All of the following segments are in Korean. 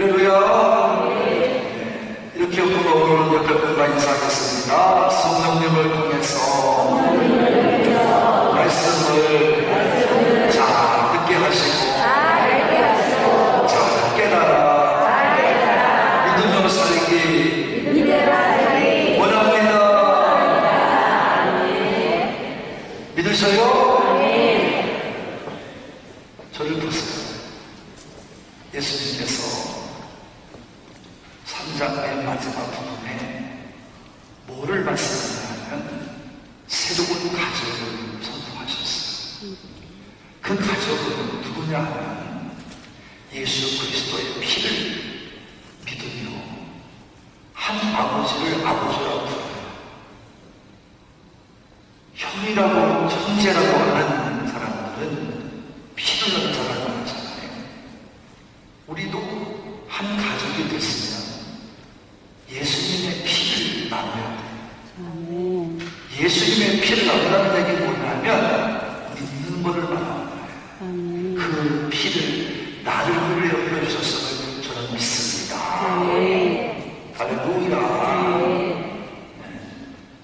할렐루야. 네. 이렇게 오늘 옆에 분과 인사하겠습니다. 성령님을 통해서 말씀을 잘 듣게 하시고 잘 깨달아 믿음으로 살기 원합니다. 믿으셔요? 저를 보세요. 예수님께서 3장의 마지막 부분에 뭐를 말씀하냐면 새로운 가족을 선포하셨어요. 그 가족은 누구냐 하면 예수 그리스도의 피를 믿으며 한 아버지를 아버지라고 형이라고 형제라고 하는 사람들은 피를 사람을 하잖아요. 우리도 한 가족이 됐으면 예수님의 피를 나눠야 돼요. 예수님의 피를 나누라는 얘기 뭐냐면 믿는 것을 말하는 거예요. 그 피를 나를 위해 흘려주셨음을 저는 믿습니다. 할렐루야. 네.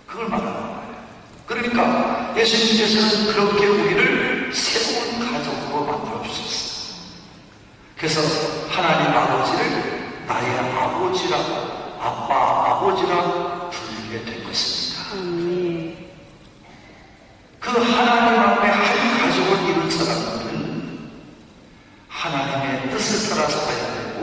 그걸 말하는 거예요. 그러니까 예수님께서는 그렇게 우리를 새로운 가족으로 만들어주셨어요. 그래서 하나님 아버지를 나의 아버지라고 아빠 아버지라 부르게 된 것입니다. 그 하나님 앞에 한 가족을 이룬 사람들은 하나님의 뜻을 따라 살아야 되고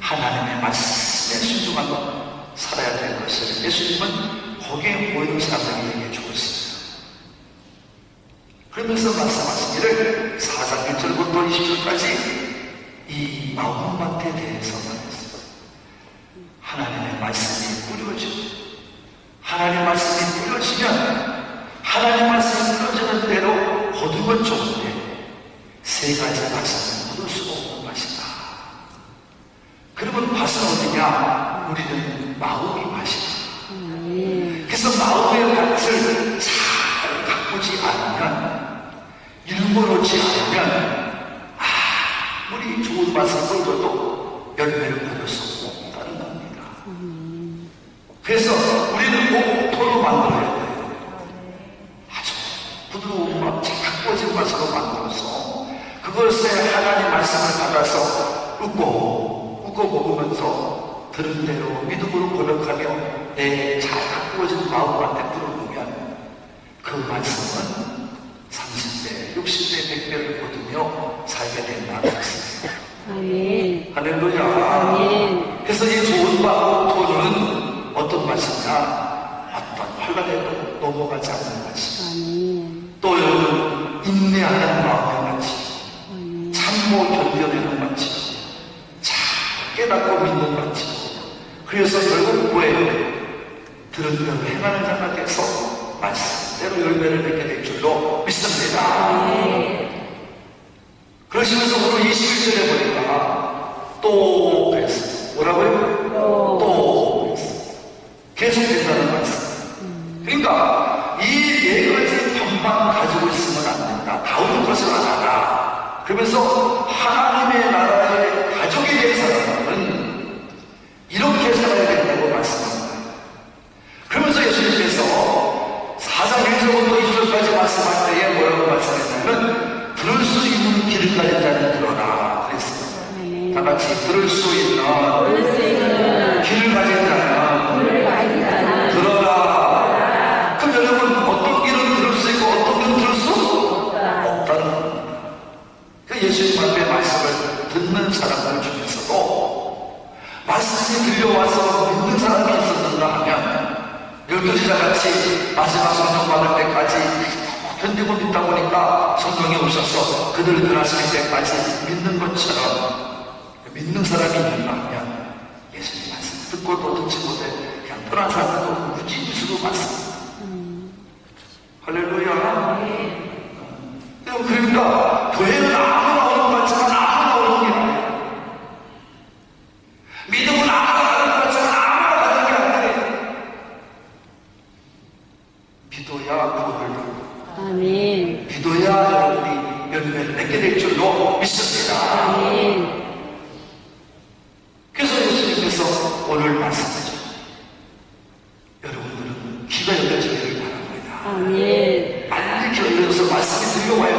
하나님의 말씀에 순종하며 살아야 될 것을 예수님은 거기에 모이는 사람들에게 주었습니다. 그러면서 말씀하시기를 4장 1절부터 20절까지 이 마음밭에 대해서 말했어요. 하나님의 말씀이 뿌려지고 하나님의 말씀이 뿌려지면 하나님 말씀이 뿌려지는 대로 거두면 좋은데 세 가지 맛은 묻을 수가 없는 맛이다. 그러면 맛은 어디냐? 우리는 마음이 맛이다. 그래서 마음의 밭을 잘 가꾸지 않으면 일궈놓지 않으면 아무리 좋은 맛을 보여줘도 열매를 거둘 수 없다는 겁니다. 그래서 우리는 꼭 토로 만들어야 돼요. 아주 부드러운 맛, 가꾸어진 맛으로 만들어서 그것에 하나님 말씀을 받아서 웃고 웃고 먹으면서 들은 대로 믿음으로 고백하며 내잘 가꾸어진 마음한테 풀어보면 그 말씀은 30배, 60배, 100배를 거두며 살게 된다는 말씀이에요. 아멘. 할렐루야. 아멘. 그래서 이 좋은 마음 토는 어떤 맛이냐? 어떤 환란에도 넘어가지 않는 맛이. 또 인내하는 마음의 맛이. 참고 견뎌내는 맛이. 잘 깨닫고 믿는 맛이. 그래서 결국 뭐예요? 대로 행하는 자가 돼서 말씀대로 열매를 맺게 될 줄로 믿습니다. 그러시면서 오늘 21절에 보니까 또 그랬어요. 뭐라고요? 또 그랬어요. 계속 된다는 말씀. 그러니까 이네 가지 병만 가지고 있으면 안 된다. 다운 것을 안 하라. 그러면서 하나님의 나라의 가족이 된 사람은 이렇게 살아야 된다고 말씀합니다. 그러면서 예수님께서 4장 1절부터 2절까지 말씀할 때에 뭐라고 말씀했냐면 들을 수 있는 길을 가진 자는 들어라 그랬어요. 다 같이 들을 수 있는 길을 가진 자는 들어라. 그럼 여러분 어떤 길은 들을 수 있고 어떤 길은 들을 수 없다는. 그 예수님 앞에 말씀을 듣는 사람들 중에서도 말씀이 들려와서 믿는 사람이 있었는가 하면 열두 시자 같이 마지막 성령 받을 때까지 견디고 믿다 보니까 성령이 오셔서 그들을 변화시킬 때까지 믿는 것처럼 믿는 사람이 있는가 하면 예수님 말씀 듣고도 듣지 못해 그냥 떠난 사람도 무진수로 말씀 할렐루야. 여러분, 그러니까 교회는 아무나 오는 것 같지만 은혜를 뺏게 될 줄로 믿습니다. 그래서 예수님께서 오늘 말씀하죠. 여러분들은 귀가 열려지기를 바랍니다. 빨리 교회에서 말씀이 들려와야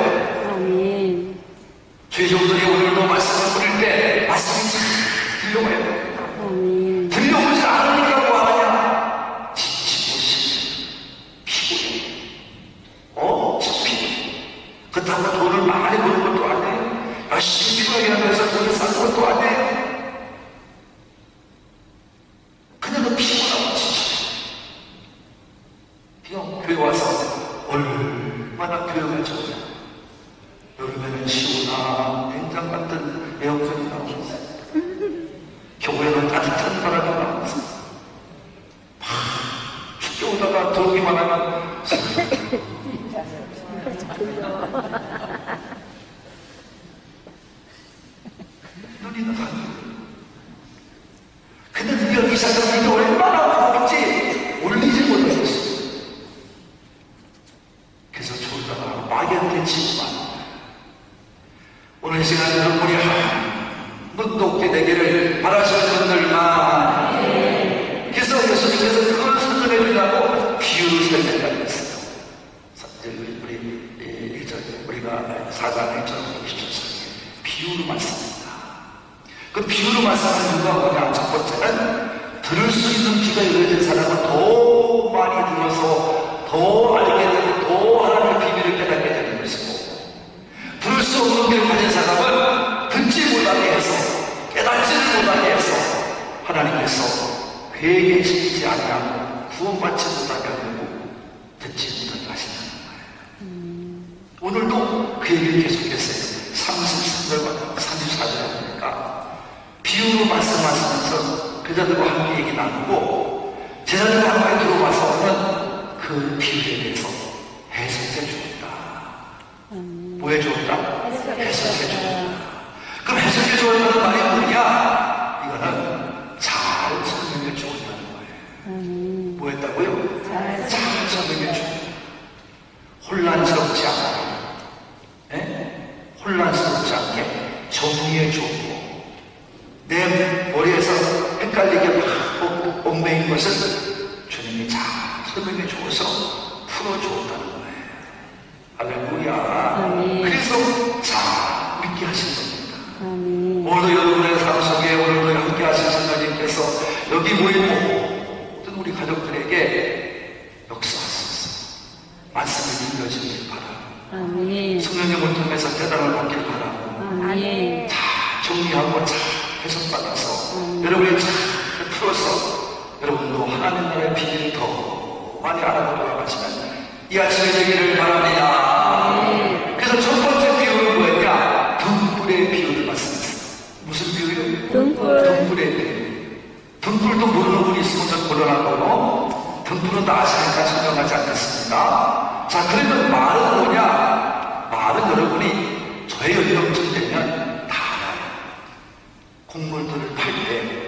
Yes. 하나님께서 회개 시키지 아니하고 구원받지 못하게 하고 듣지 못하게 하시는 거예요. 오늘도 그 얘기를 계속했어요. 33절과 34절에 보니까 비유로 말씀하시면서 그자들과 함께 얘기 나누고 제자들과 함께 들어와서는 그 비유에 대해서 해석해 주었다. 뭐 해주었다? 해석해 주었다. 그럼 해석해 주었다는 말이 뭐냐? 이거는 잘 설명해 주었다는 거예요. 잘 설명해 주었다. 혼란스럽지 않게, 예? 혼란스럽지 않게 정리해 주었고, 내 머리에서 헷갈리게 막 얽매인 것을 주님이 잘 설명해 주어서 풀어주었다는 거예요. 할렐루야. 아멘. 그래서 잘 믿게 하신 겁니다. 아멘. 오늘도 여러분의 삶 속에 오늘도 함께 하신 성령님께서 여기 모든 우리 가족들에게 역사하소서. 말씀이 들려지길 바라고. 아멘. 성령님을 통해서 대단을 받길 바라고. 아멘. 다 정리하고 잘 해석받아서 여러분이 잘 풀어서 여러분도 하나님 나라의 비밀을 더 많이 알아보도록 하시면 이 아침에 되기를 바랍니다. 그래서 첫 번째 비유는 뭐였냐? 등불의 비유를 말씀했어요. 무슨 비유요? 등불. 등불의 비유. 등불도 모르는 분이 있으면 좀 곤란하고 등불은 다 아시니까 설명하지 않겠습니다. 자, 그러면 말은 뭐냐? 말은 여러분이 저의 연령쯤 되면 다 알아요. 곡물들을 팔 때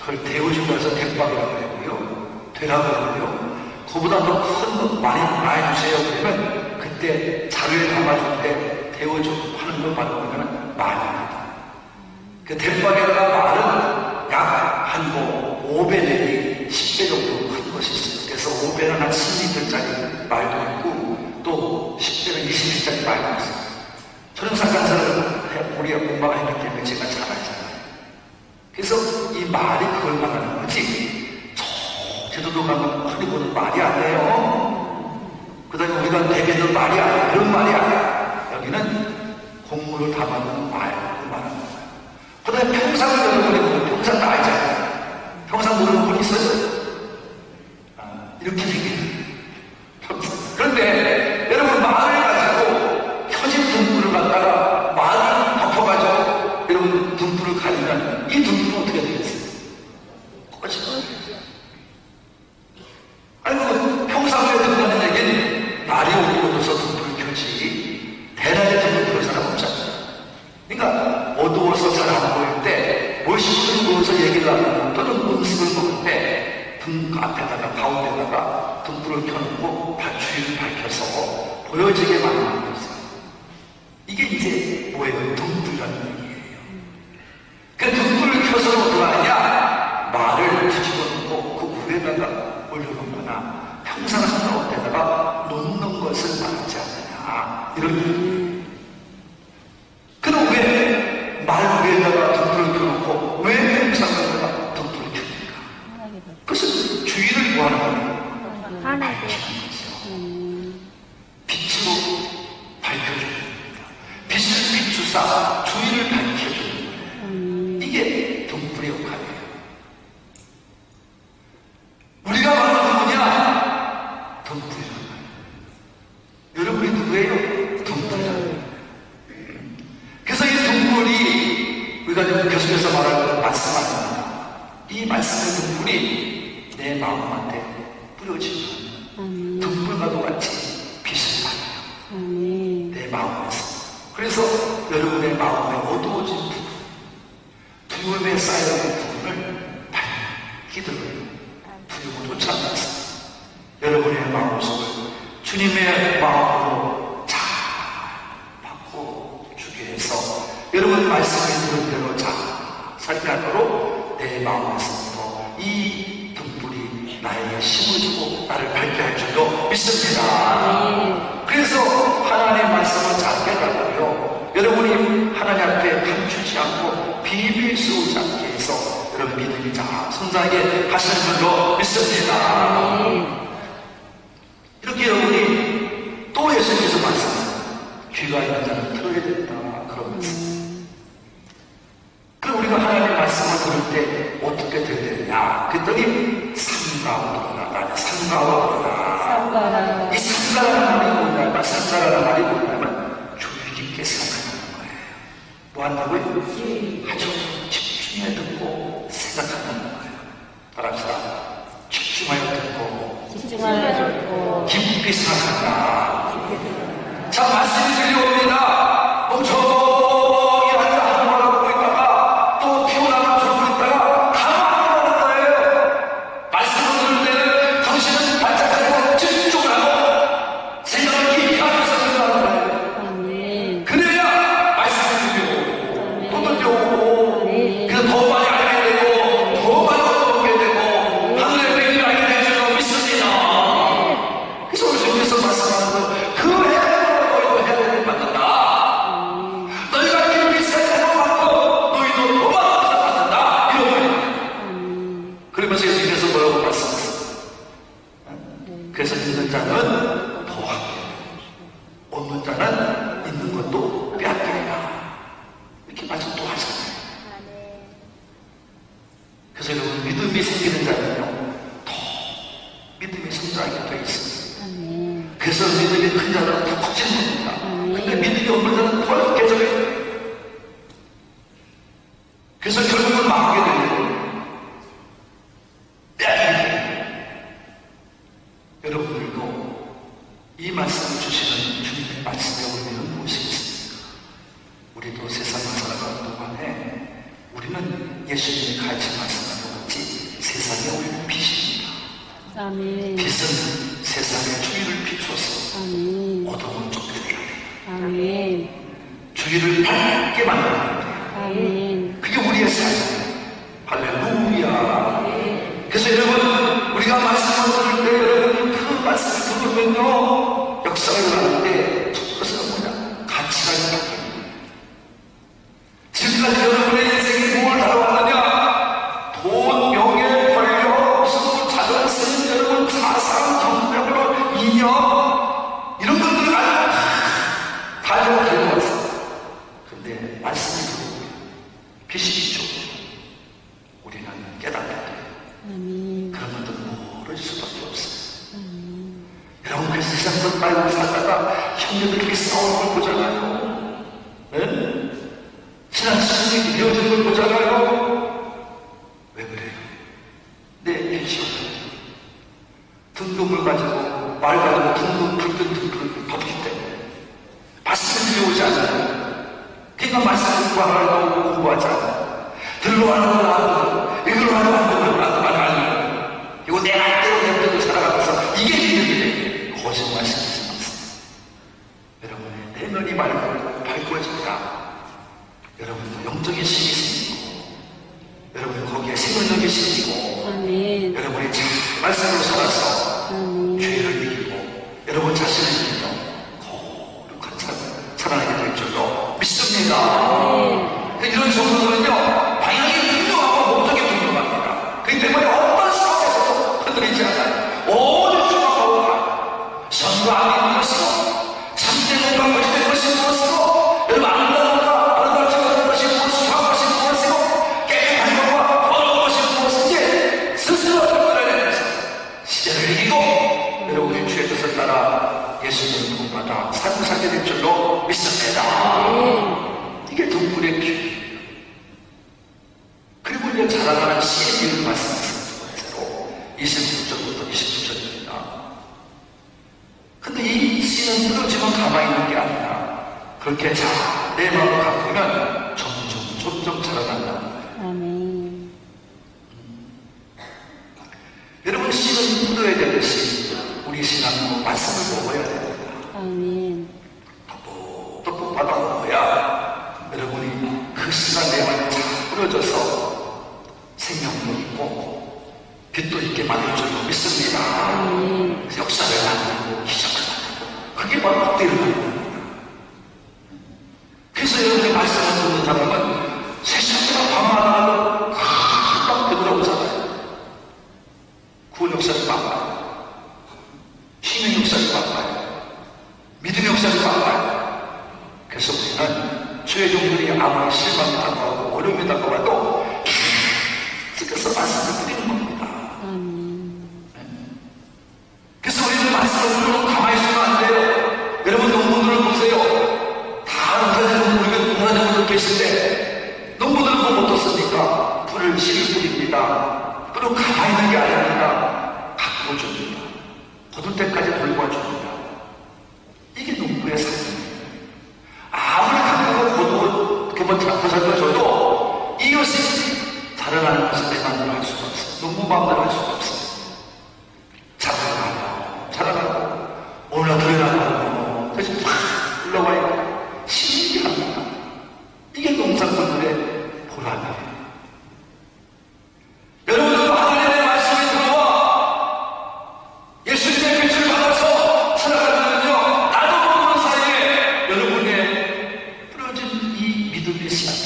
그걸 데워주고 해서 백박이라고 하고요. 되라고 하고요. 그보다 더큰 많이 많이 주세요. 그러면 그때 자루에 담아줄 때 데워주고 파는 거 말하면 말입니다. 그 대박에다가 말 초등사 간사를 우리 엄마가 했기 때문에 제가 잘 알잖아요. 그래서 이 말이 그걸 말하는 거지. 저 제주도 가면 흔히 보는 말이 아니에요. 그 다음에 우리가 내게는 말이 아니야. 그런 말이 아니야. 여기는 공물을 담아놓은 말, 그 말하는 거예요. 그 다음에 평상을 여러분이 보면 평상 다 알잖아요. 평상 모르는 분 있어요? 아, 이렇게 생긴 평상. 그런데 여러분 말을 가지고 켜진 등불을 갖다가 말을 덮어가지고 여러분 등불을 가리면 이 등불은 어떻게 되겠어요? 꺼져. 아니, 뭐, 평상시에 등다는 얘기는 날이 어두워져서 등불을 켜지. 대낮에 등불 켤 사람 없잖아요. 그러니까, 어두워서 잘 안 보일 때, 무엇이 누워서 얘기를 하고, 또는 음식을 먹을 때, 등 앞에다가, 가운데다가 등불을 켜놓고, 주위를 밝혀서 보여지게 만드는 거죠. 이게 이제 뭐예요? 등불이라는 얘기예요. 그 등불을 켜서는 어떻게 하느냐? 말을 뒤집어 놓고 그 위에다가 올려놓거나 때다가 놓는 것을 말하지 않느냐. 이런 얘기예요. 그럼 왜 주사 주의를 밝혀주는 거예요. 아멘. 이게 등불의 역할이에요. 우리가 바로 누구냐? 등불이라는 거예요. 여러분이 누구예요? 등불이라는 거예요. 그래서 이 등불이 우리가 지금 계속해서 말하는 말씀하는 이 말씀의 등불이 내 마음한테 뿌려지면 아멘. 등불과도 같이 빛을 발해요. 아멘. 내 마음에서. 그래서 여러분의 마음에 어두워진 부분, 두려움에 쌓여있는 부분을 밝기들을 두려움으로 찾아서 여러분의 마음속을 주님의 마음으로 잘 바꿔주게 해서 여러분 말씀에 들은 대로 잘 살펴하도록 내 마음에서부터 이 등불이 나에게 주고 나를 밝게 할 줄로 믿습니다. 그래서 하나님의 말씀을 잘 깨달고요. 여러분이 하나님 앞에 감추지 않고 비밀 씌우지 않게 해서 여러분 믿음이 잘 성장하게 하시는 줄로 믿습니다. 이렇게 여러분이 또 예수님께서 말씀하세요. 귀가 있는 자는 들어야 된다. 그러면서. 그럼 우리가 하나님의 말씀을 들을 때 어떻게 들어야 되느냐? 그랬더니 들어라. 삼가로 들어라. 삼가라. 이 삼가라는 말이 뭐냐면 삼가라는 말이 뭐냐면 주의 깊게 생각하는 거예요. 뭐 한다고요? 아주 집중해 듣고 생각하는 거예요. 따라합시다. 집중하여 듣고 집중하여 듣고 깊이 생각한다. 자, 말씀이 들려옵니다. 멍청 우리는 예수님이 가르친 말씀과 같이 세상에 우리는 빛입니다. 아멘. 빛은 비춰서 아멘. 어둠을 쫓겨내야 돼요. 아멘. 주위를 밝게 만들어야 돼요. 아멘. 그게 우리의 삶이에요. 할렐루야. 그래서 여러분, 우리가 말씀을 들을 때 여러분 그 말씀을 들으면요, 역사가 그 세상에서 빨고 살다가 형제들 이렇게 싸우는 걸 보잖아요. 네? 지난 시간이 되어진 걸 보잖아요. 왜 그래요? 내 일시간 등급을 가지고 말 가지고 등급 불든 등급을 덮기 때문에 말씀이 들려오지 않아요. 그러니까 말씀 공부하려고 공부하지 않아요. 들러하는 건 하고 이걸로 하는 건 안 하는 이거 내 안대로 내 뜻을 살아가면서 이게 믿음이 돼. 거짓말씀이지 않습니다. 여러분의 내면이 맑고 밝고해집니다. 여러분도 영적인 힘이 생기고 여러분 거기에 생명력이 생기고 아멘. 여러분이 참 말씀으로 살아서 아멘. 죄를 이기고 여러분 자신을 이기고 거룩한 삶을 살아가게 될 줄로 믿습니다. 이런 정도는요 받아 의식을 부립니다. 또 가만히 있게 안 합니다. 가끔을 줍니다. 거둘 때까지 돌고 Indonesia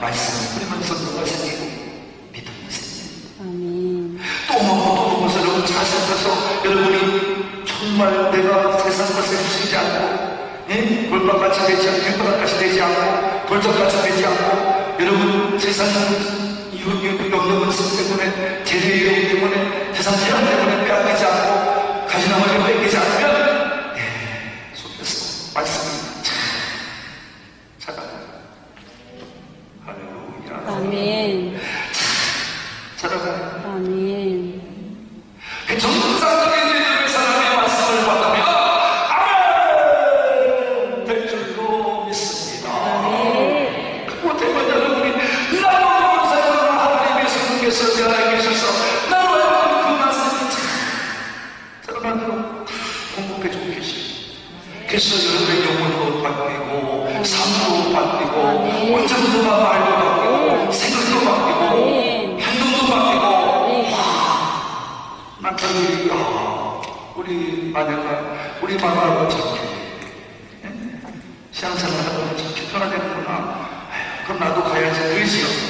말씀을 뿌리면서 그것을 믿음을 생겨요. 또 먹고 또 먹어서 여러분 잘생겨서 여러분이 정말 내가 세상 것에 예? 쓰이지 않고 예? 골밥같이 되지 않고 길바닥같이 되지 않고 돌짝같이 되지 않고 여러분 세상 영역은 쓰기 때문에 재료의 영 때문에 세상 시간 때문에 빼앗기지 않고 가시나머지 뺏기지 않으면 그래서 여러분의 영혼도 바뀌고 삶도 바뀌고 원점도 바뀌고 바뀌고 생각도 바뀌고 네. 행동도 바뀌고. 와난 저기 아, 우리 아내가 우리 마마하고 네? 참 신앙생활 하고 참 편하겠구나. 그럼 나도 가야지. 그지요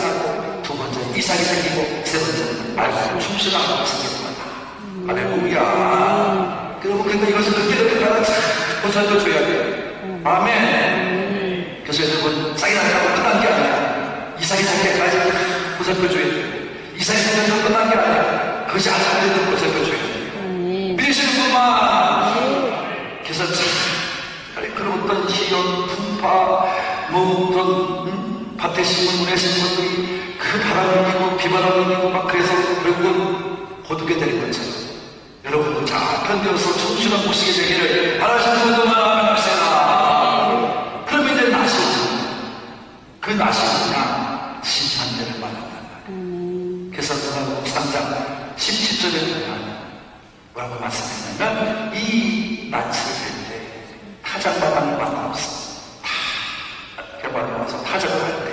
나고 두 번째는 이삭이 생기고 세 번째는 알고 충실하고 생깁니다. 할렐루야. 여러분 근데 이것을 그때그때 따라 잘 보살펴 줘야 돼요. 아멘. 그래서 여러분 싹이 나고 끝난 게 아니야. 이삭이 생 때까지 보살펴 줘야 돼요. 이삭이 생겨서 끝난 게 아니야. 그것이 아직 안 되는 보살펴 줘야 돼요. 아멘. 믿으시는 분만 그래서 참 그런 어떤 시련 풍파 뭐 그런 음, 밭에 심은 문에 심은 분들이 그 바람을 이고 비바람을 이고 막 그래서 결국은 거두게 되는 것처럼 여러분도 잘 견뎌서 청춘한 모시게 되기를 바라시는 분들만 하면 합시다 그러면 이제 낯이 오죠. 그 낯이 뭐냐 심판대를 만난다 그래서 그는 상장 17절에 보면 뭐라고 말씀했냐면 이 낯을 뺄때 타작마당을 만나서 다 개발해 와서 타작을 할때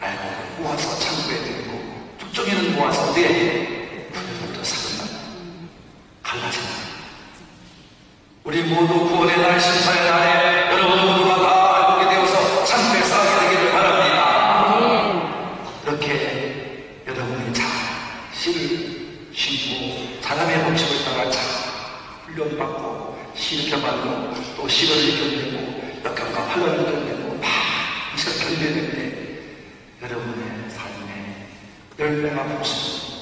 알고 모아서 창고에 들고 뚝정이는 모아서 어디에 구별도 사근다 갈라진다 우리 모두 구원의 날 심판의 날에 여러분 모두가 다 알게 되어서 창고에 쌓게 되기를 바랍니다 아멘. 이렇게 여러분이 잘 씨를 심고 사람의 법칙을 따라 잘 훈련받고 씨를 견받고 또 씨를 견디고 역경과 환란을 견디고 막 이걸 견뎌낼 때 여러분의 삶에 열매가 복수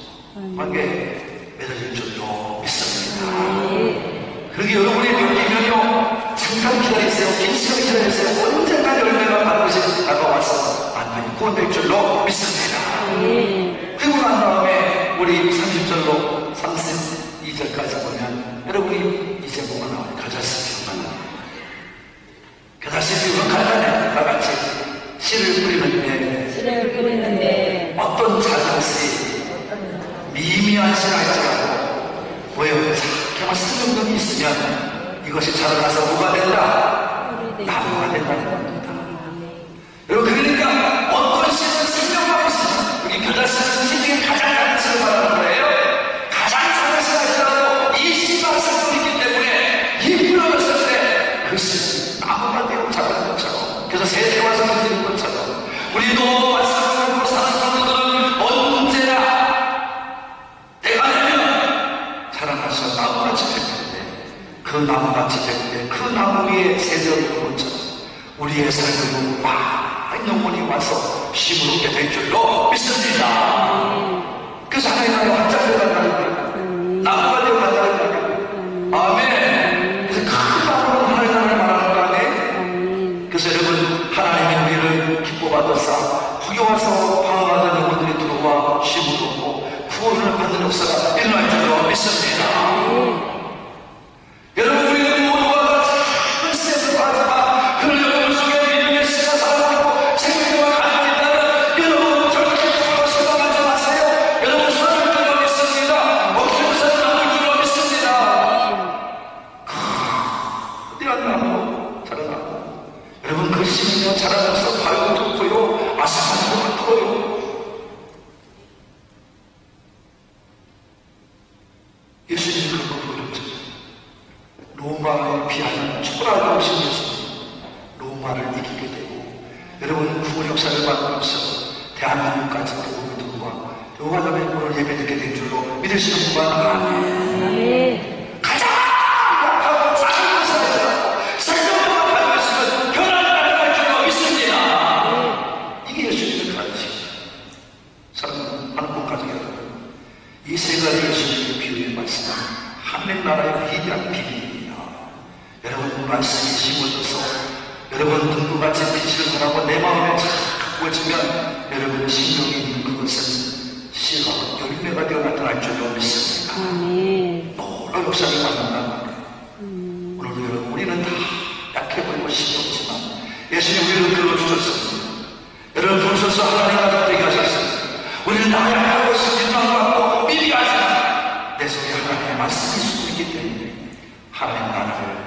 관계 맺어질 줄로 믿습니다. 그러게 여러분의 명이면요 잠깐 기다리세요 긴 시간 기다리세요 언젠가 열매가 받는 것이 다가와서 구원될 줄로 믿습니다 아멘. 그리고 난 다음에 우리 30절로 32절까지 보면 여러분이 이제 뭐가 나와요 겨자씨 피우가 나와요 겨자씨 피우는 간단해 나같이 씨를 뿌리는데 씨를 뿌리는데 어떤 작은 씨 미미한 씨가 있지라도 왜요? 정말 생명력이 있으면 이것이 자라나서 뭐가 된다? 나무가 된다 그 나무같이 될때그 나무 위에 세대를 것처럼 우리의 삶을 막 영혼이 와서 심으게 될 줄로 믿습니다. 그래서 하나님 확장되어 간다는 거예요. 와서 방황하던 영혼들이 들어와 쉼을 얻고 구원을 받는 역사가 일어날 줄로 믿습니다. 여러분 우리는 모두가 빠져나 그 여러분 속에 믿음의 씨가 살아있고 생명과 가지고 있다는 여러분 절대 생각하지 마세요. 여러분 손을 들어 믿습니다. 멈추면서 나올 줄로 믿습니다. 어디가 나고 자라나고 여러분 그 씨는요 자라면서 발도 좋고요 아삭한 것도 들어 나타날 줄로 믿습니다. 아멘. 놀라운 역사를 만난단 말이에요. 오늘도 여러분, 우리는 다 약해 보이고 힘이 없지만, 예수님 우리를 불러주셨습니다. 여러분 부르셔서 하나님 가족 되게 하셨습니다. 우리는 다 약하고 신진만 받고 미비하지만, 내 속에 하나님의 말씀이 숨고 있기 때문에, 하나님 나라를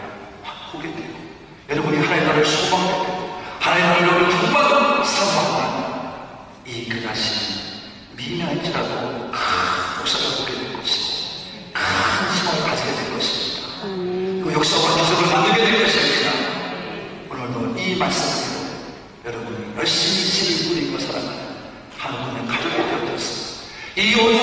바꾸게 되고, 여러분이 하나님 나라를 소망하게 되고, 하나님 나라를 정말 사모하는 이 그자신 미미할지라도 큰 역사를 보게 될 것이고, 큰 희망을 가지게 될 것입니다. 그 역사와 기적을 만들게 될 것입니다. 오늘도 이 말씀으로 여러분이 열심히 씨를 뿌리고 살아가는 하나님의 가족이 되어졌습니다. 이 오늘의